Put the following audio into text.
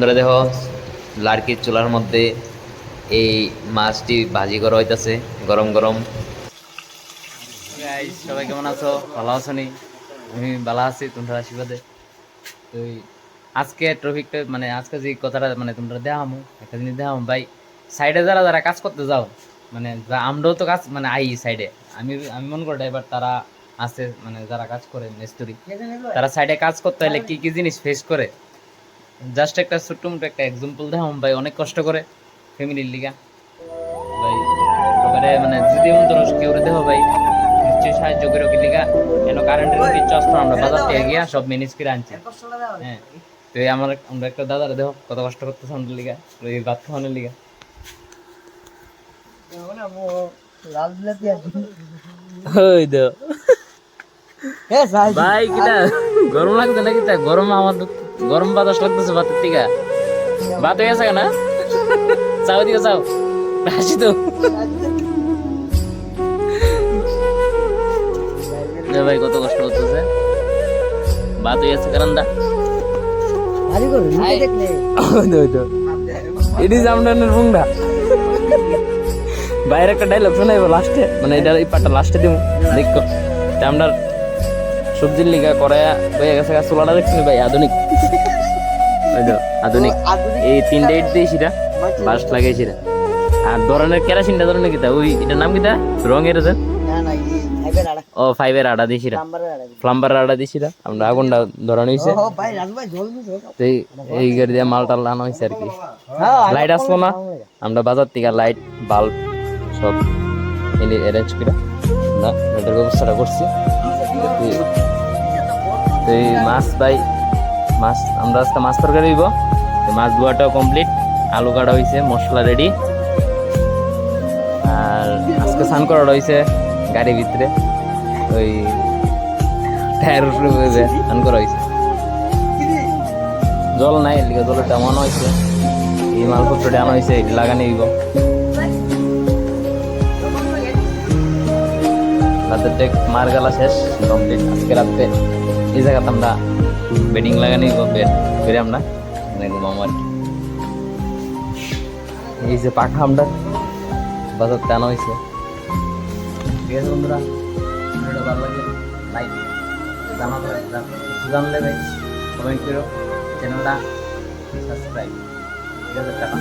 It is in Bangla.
বন্ধুরা দেখো লাড়কির চুলার মধ্যে এই মাছটি ভাজি করা হইতাছে, গরম গরম। সবাই কেমন আছো? ভালো আছো নি? আমি ভালো আছি, তোমরা আশীর্বাদে। তো আজকে ট্রফিকটা মানে আজকে যে কথাটা মানে তোমরা দেখামো, একটা জিনিস দেখামো, ভাই সাইডে যারা যারা কাজ করতে যাও মানে আমরাও তো কাজ মানে আই সাইডে আমি আমি মনে করি ড্রাইভার তারা আছে মানে যারা কাজ করে, মিস্ত্রি, তারা সাইডে কাজ করতে হলে কি কি জিনিস ফেস করে? জাস্ট একটা ছোট্ট মোটো একটা এক্সাম্পল দেখাম ভাই অনেক কষ্ট করে ফ্যামিলির লিগা। ভাই মানে যদি ধরো কেউ দেখো ভাই নিশ্চয়ই সাহায্য করে ওকে লিগা। কেন কারেন্টের কিছু আসতো আমরা বাজার থেকে গিয়া সব ম্যানেজ করে আনছি। হ্যাঁ তো আমার আমরা একটা দাদারে দেখো কত কষ্ট করতেছে আমাদের লিগা এই ভাত খাওয়ানোর লিগা। ওই দো ভাই কিটা গরম লাগছে নাকি তা? গরম আমার তো- গরম বাতাস লাগতেছে ভাতের থেকে ভাত হয়ে গেছে না চাও দিকে চাও। আসি তো। ভাই কত কষ্ট করতেছে। ভাত হয়ে গেছে কারণ দা। এটি জামডানের ফুংডা বাইরে একটা ডাইলগ শোনাইবো লাস্টে মানে এটা এই পাটটা লাস্টে দিব দেখো। আমরা সবজির লিগা করায়া হয়ে গেছে চুলাটা দেখছি ভাই আধুনিক। আধুনিক। এই তিনটে ইট দিয়ে সেটা বাস লাগাই সেটা আর ধরনের কেরাসিনটা ধরনের কিতা ওই এটার নাম কিতা রঙের আছে ও ফাইভের আডা দিয়ে সেটা প্লাম্বার আডা দিয়ে আমরা আগুনটা ধরানো হয়েছে এই- এই গাড়ি দিয়ে মাল টাল আনা হয়েছে আর কি। লাইট আসলো না। আমরা বাজার থেকে লাইট বাল্ব সব এনে অ্যারেঞ্জ করে না এটার ব্যবস্থাটা করছি। তো এই- মাছ ভাই, মাছ, আমরা আজকে মাছ তরকারি তো মাছ ধোয়াটাও কমপ্লিট আলু কাটা হয়েছে মশলা রেডি আর আজকে স্নান করা হয়েছে গাড়ির ভিতরে। ওই টায়ার উপরে বসে স্নান করা হয়েছে জল নাই, এদিকে জলের তেমন হয়েছে এই মালপত্রটি আনা হয়েছে লাগানি দিব ডেক মার গেলা শেষ কমপ্লিট আজকে রাত্রে এই জায়গাতে আমরা বেডিং লাগানি করে আমরা মানে ঘুমাবো আর কি। এই যে পাখা আমরা বাজার টানা হয়েছে ঠিক আছে বন্ধুরা, ভিডিওটা ভালো লাগে লাইক জানাবে জানলে ভাই কমেন্ট করো চ্যানেলটা সাবস্ক্রাইব ঠিক আছে, টাটা।